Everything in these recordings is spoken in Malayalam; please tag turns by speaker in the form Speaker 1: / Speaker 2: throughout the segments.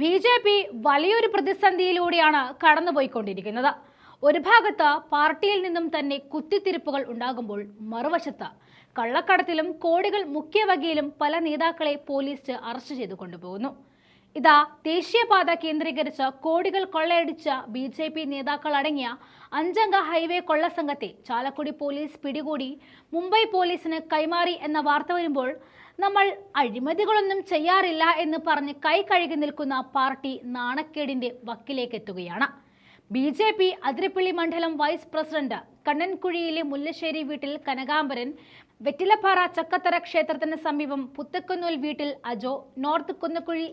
Speaker 1: ബി ജെ പി വലിയൊരു പ്രതിസന്ധിയിലൂടെയാണ് കടന്നുപോയിക്കൊണ്ടിരിക്കുന്നത്. ഒരു ഭാഗത്ത് പാർട്ടിയിൽ നിന്നും തന്നെ കുത്തിത്തിരിപ്പുകൾ ഉണ്ടാകുമ്പോൾ മറുവശത്ത് കള്ളക്കടത്തിലും കോടികൾ മുഖ്യവകയിലും പല നേതാക്കളെ പോലീസ് അറസ്റ്റ് ചെയ്തു കൊണ്ടുപോകുന്നു. ഇതാ ദേശീയപാത കേന്ദ്രീകരിച്ച് കോടികൾ കൊള്ളയടിച്ച ബി ജെ പി നേതാക്കൾ അടങ്ങിയ അഞ്ചംഗ ഹൈവേ കൊള്ള കൊള്ളസംഘത്തെ ചാലക്കുടി പോലീസ് പിടികൂടി മുംബൈ പോലീസിന് കൈമാറി എന്ന വാർത്ത വരുമ്പോൾ നമ്മൾ അഴിമതികളൊന്നും ചെയ്യാറില്ല എന്ന് പറഞ്ഞ് കൈ കഴുകി നിൽക്കുന്ന പാർട്ടി നാണക്കേടിന്റെ വക്കിലേക്ക് എത്തുകയാണ് ബി ജെ പി അതിരപ്പള്ളി മണ്ഡലം വൈസ് പ്രസിഡന്റ് കണ്ണൻകുഴിയിലെ മുല്ലശ്ശേരി വീട്ടിൽ കനകാംബരൻ വെറ്റിലപ്പാറ ചക്കത്തറ ക്ഷേത്രത്തിന് സമീപം പുത്തക്കുന്നൂൽ വീട്ടിൽ അജോ നോർത്ത് കുന്നക്കുഴി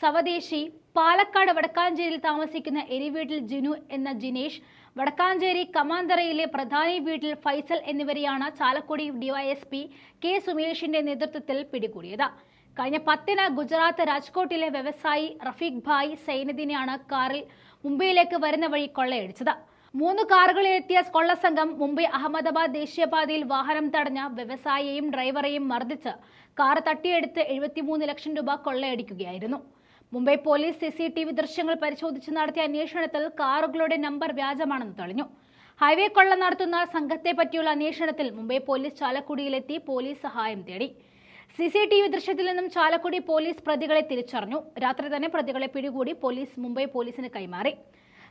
Speaker 1: സവദേശി പാലക്കാട് വടക്കാഞ്ചേരിയിൽ താമസിക്കുന്ന എരിവീട്ടിൽ ജിനു എന്ന ജിനേഷ് വടക്കാഞ്ചേരി കമാന്തറയിലെ പ്രധാനി വീട്ടിൽ ഫൈസൽ എന്നിവരെയാണ് ചാലക്കുടി ഡിവൈഎസ്പി കെ സുമേഷിന്റെ നേതൃത്വത്തിൽ പിടികൂടിയത്. കഴിഞ്ഞ പത്തിന് ഗുജറാത്ത് രാജ്കോട്ടിലെ വ്യവസായി റഫീഖ് ഭായ് സൈനദിനെയാണ് കാറിൽ മുംബൈയിലേക്ക് വരുന്ന വഴി കൊള്ളയടിച്ചത്. മൂന്ന് കാറുകളിലെത്തിയ കൊള്ളസംഘം മുംബൈ അഹമ്മദാബാദ് ദേശീയപാതയിൽ വാഹനം തടഞ്ഞ വ്യവസായിയെയും ഡ്രൈവറെയും മർദ്ദിച്ച് കാർ തട്ടിയെടുത്ത് എഴുപത്തിമൂന്ന് ലക്ഷം രൂപ കൊള്ളയടിക്കുകയായിരുന്നു. Mumbai police C C T V ദൃശ്യങ്ങൾ പരിശോധിച്ച് നടത്തിയ അന്വേഷണത്തിൽ കാറുകളുടെ നമ്പർ വ്യാജമാണെന്ന് തെളിഞ്ഞു. ഹൈവേ കൊള്ള നടത്തുന്ന സംഘത്തെ പറ്റിയുള്ള അന്വേഷണത്തിൽ മുംബൈ പോലീസ് ചാലക്കുടിയിലെത്തി പോലീസ് സഹായം തേടി. സി സി ടി വി ദൃശ്യത്തിൽ നിന്നും ചാലക്കുടി പോലീസ് പ്രതികളെ തിരിച്ചറിഞ്ഞു. രാത്രി തന്നെ പ്രതികളെ പിടികൂടി പോലീസ് മുംബൈ പോലീസിന് കൈമാറി.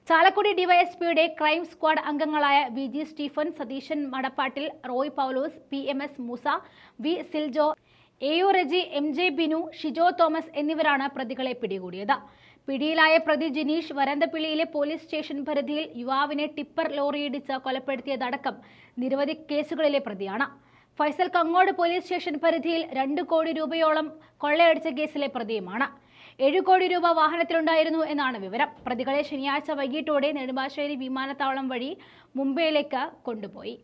Speaker 1: ചാലക്കുടി ഡിവൈഎസ്പിയുടെ ക്രൈം സ്ക്വാഡ് അംഗങ്ങളായ V G Stephen Satheesan Madappattil Roy Paulose P M S Moosa V Siljo A U Reji M J Binu Shijo Thomas എന്നിവരാണ് പ്രതികളെ പിടികൂടിയത്. പിടിയിലായ പ്രതി ജിനീഷ് വരന്തപ്പിള്ളിയിലെ പോലീസ് സ്റ്റേഷൻ പരിധിയിൽ യുവാവിനെ ടിപ്പർ ലോറിയിടിച്ച് കൊലപ്പെടുത്തിയതടക്കം നിരവധി കേസുകളിലെ പ്രതിയാണ്. ഫൈസൽ കങ്ങോട് പോലീസ് സ്റ്റേഷൻ പരിധിയിൽ രണ്ട് കോടി രൂപയോളം കൊള്ളയടിച്ച കേസിലെ പ്രതിയുമാണ്. ഏഴ് കോടി രൂപ വാഹനത്തിലുണ്ടായിരുന്നു എന്നാണ് വിവരം. പ്രതികളെ ശനിയാഴ്ച വൈകിട്ടോടെ നെടുമ്പാശ്ശേരി വിമാനത്താവളം വഴി മുംബൈയിലേക്ക് കൊണ്ടുപോയി.